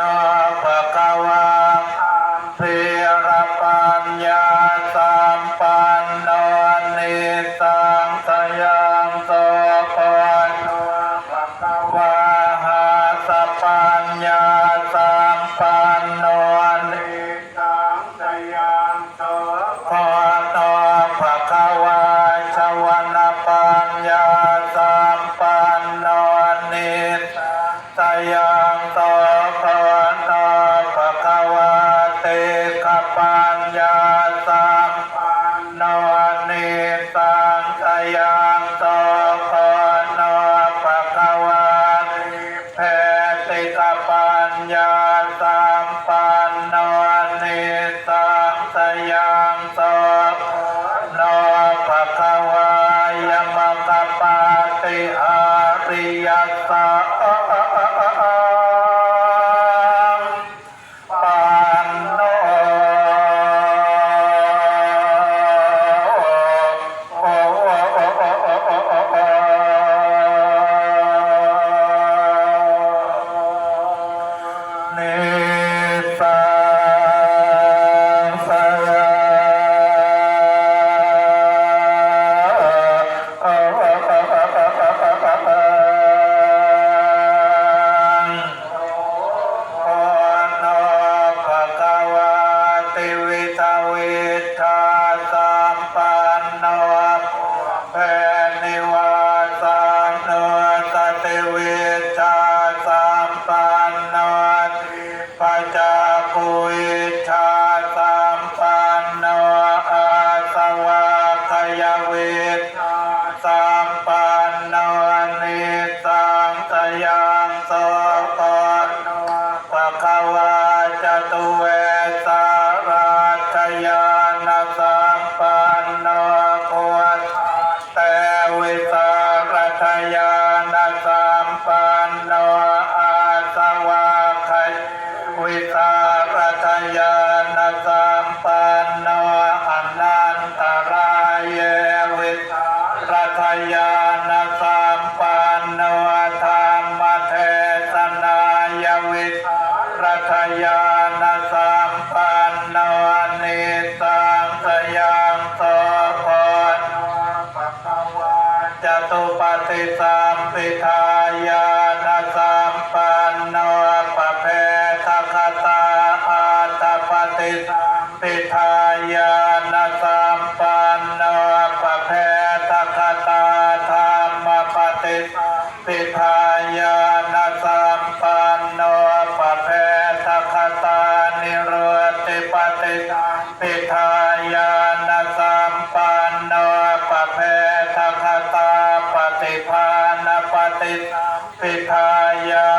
अपना saya Amém. ござ。 ทายา ทคาตาปฏิภาณปฏิปิทายา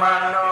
mano.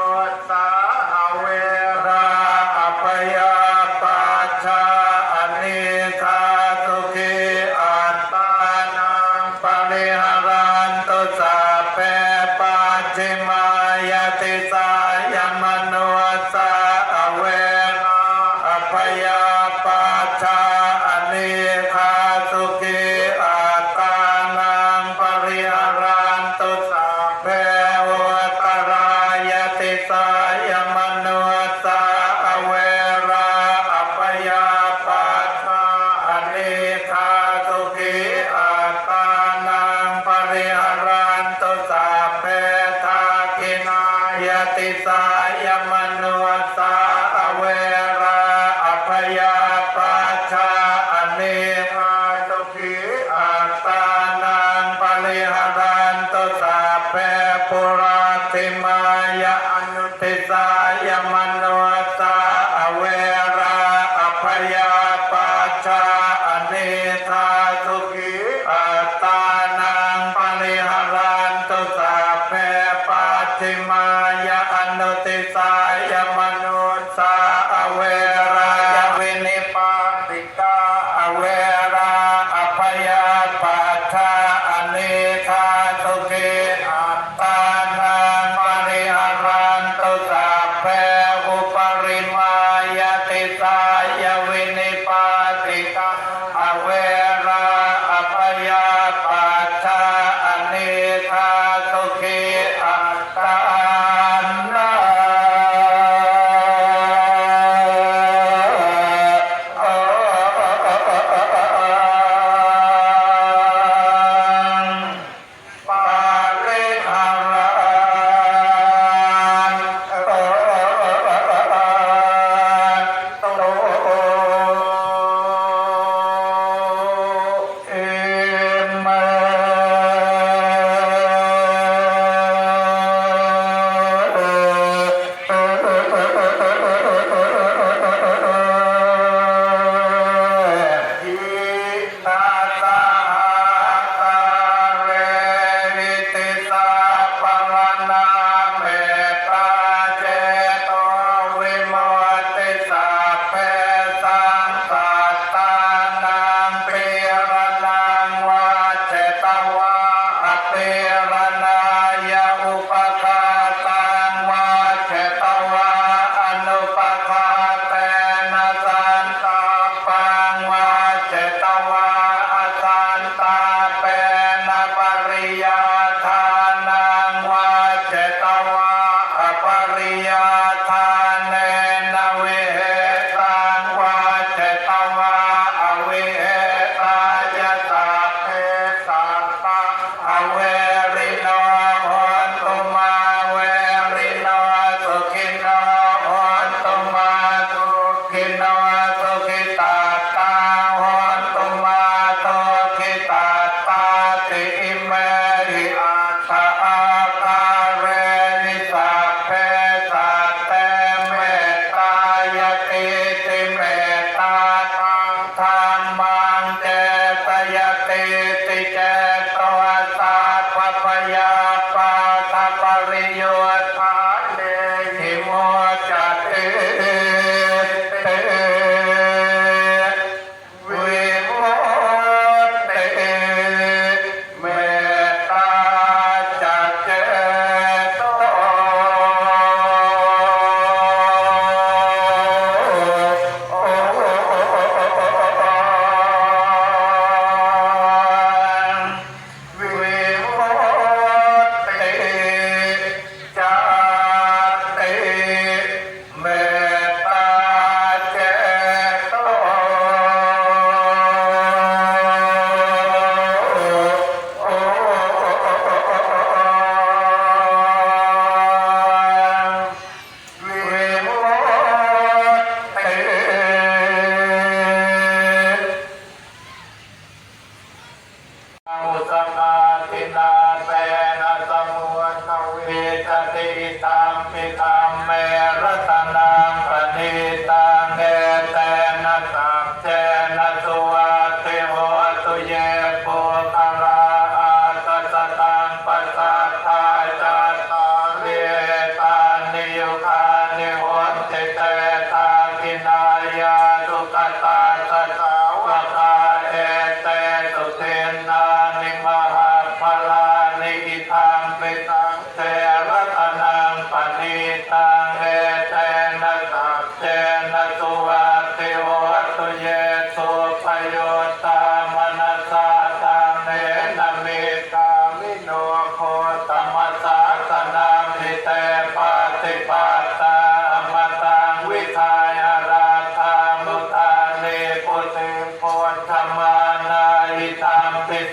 Pandavati Saya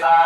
ตั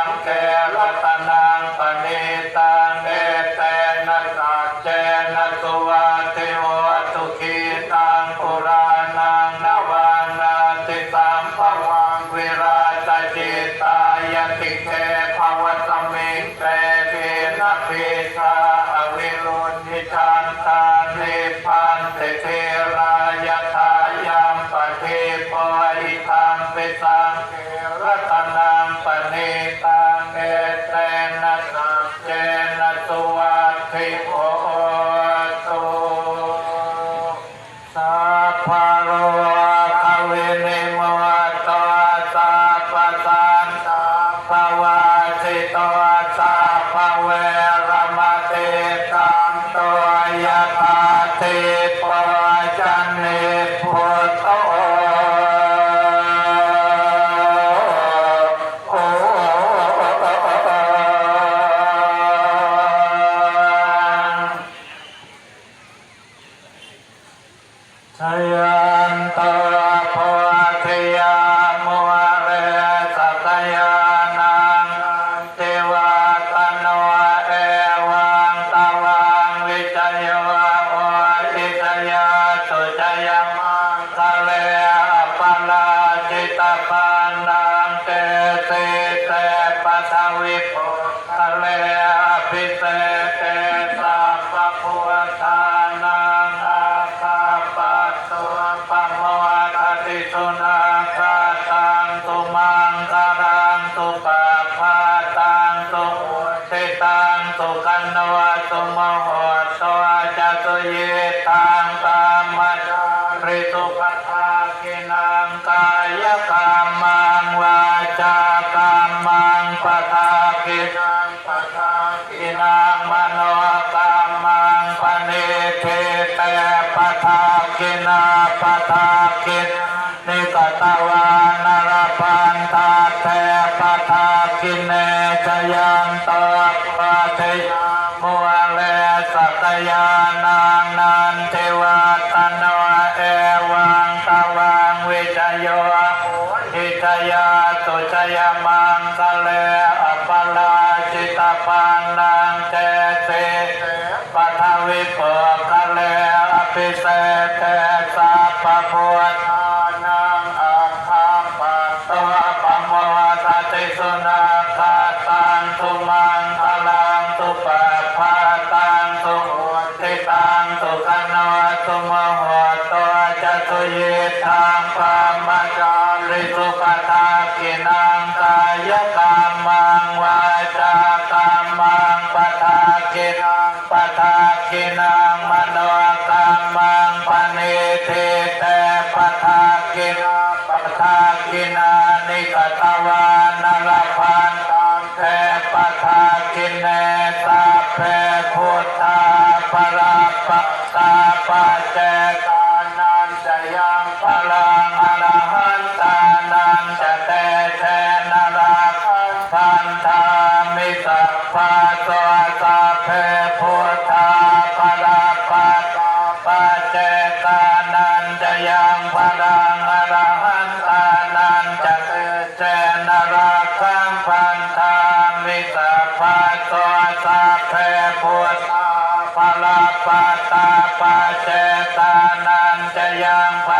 กินานิกตวานรพันตามเทปทากินเนตาเพพุทธาปราปตาปเจต ปตาปเจตานันจะยังป